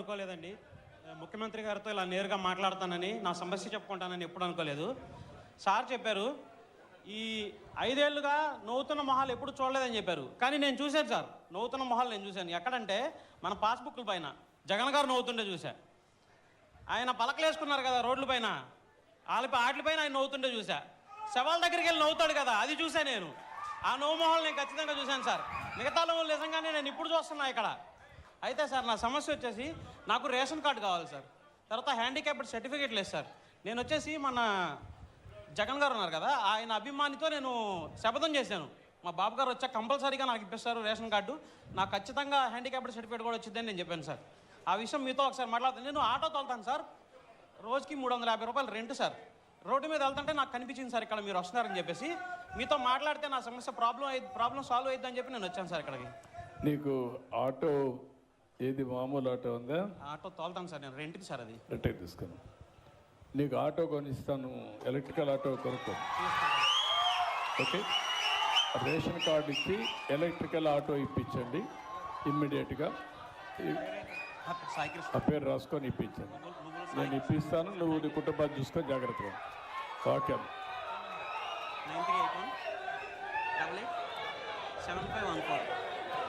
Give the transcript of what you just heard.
అనుకోలేదండి. ముఖ్యమంత్రి గారితో ఇలా నేరుగా మాట్లాడతానని నా సమస్య చెప్పుకుంటానని ఎప్పుడు అనుకోలేదు. సార్ చెప్పారు ఈ ఐదేళ్ళుగా నవ్వుతున్న మొహాలు ఎప్పుడు చూడలేదని చెప్పారు. కానీ నేను చూశాను సార్ నవ్వుతున్న మొహాలు నేను చూశాను. ఎక్కడంటే మన పాస్బుక్ల పైన. జగన్ గారు నవ్వుతుండే చూశా. ఆయన పలకలు వేసుకున్నారు కదా రోడ్ల పైన. వాళ్ళ వాటిపైన ఆయన నవ్వుతుంటే చూశా. శవాల దగ్గరికి వెళ్ళి నవ్వుతాడు కదా అది చూశాను నేను. ఆ నవ్వు మొహాలు నేను ఖచ్చితంగా చూశాను సార్. మిగతా వాళ్ళు నిజంగానే నేను ఇప్పుడు చూస్తున్నా ఇక్కడ. అయితే సార్ నా సమస్య వచ్చేసి నాకు రేషన్ కార్డు కావాలి సార్. తర్వాత హ్యాండిక్యాప్డ్ సర్టిఫికేట్ లేదు సార్. నేను వచ్చేసి మన జగన్ గారు ఉన్నారు కదా ఆయన అభిమానితో నేను శపథం చేశాను. మా బాబు గారు కంపల్సరీగా నాకు ఇప్పిస్తారు రేషన్ కార్డు. నాకు ఖచ్చితంగా హ్యాండిక్యాప్డ్ సర్టిఫికేట్ కూడా వచ్చిందని నేను చెప్పాను సార్. ఆ విషయం మీతో ఒకసారి మాట్లాడుతాను. నేను ఆటో తోలుతాను సార్. రోజుకి మూడు వందల యాభై రూపాయలు రెంట్ సార్. రోడ్డు మీద వెళ్తుంటే నాకు కనిపించింది సార్ ఇక్కడ మీరు వస్తున్నారని చెప్పేసి. మీతో మాట్లాడితే నా సమస్య ప్రాబ్లం అయ్యి ప్రాబ్లం సాల్వ్ అయ్యిద్దని చెప్పి నేను వచ్చాను సార్ ఇక్కడికి. నీకు ఆటో ఏది మామూలు ఆటో ఉందా? ఆటో తోలుతాను సార్ నేను రెంట్కి సార్ అది. రిటైర్ తీసుకుని. నీకు ఆటో కొనిస్తాను ఎలక్ట్రికల్ ఆటో కొనుక్కో. ఓకే? రేషన్ కార్డు ఇచ్చి ఎలక్ట్రికల్ ఆటో ఇప్పించండి ఇమ్మీడియట్గా. సైకిల్ ఆ పేరు రాసుకొని ఇప్పించండి. నేను ఇప్పిస్తాను నువ్వు నీ కుటుంబాన్ని చూసుకొని జాగ్రత్తగా. Okay nine three eight one double eight seven five one four.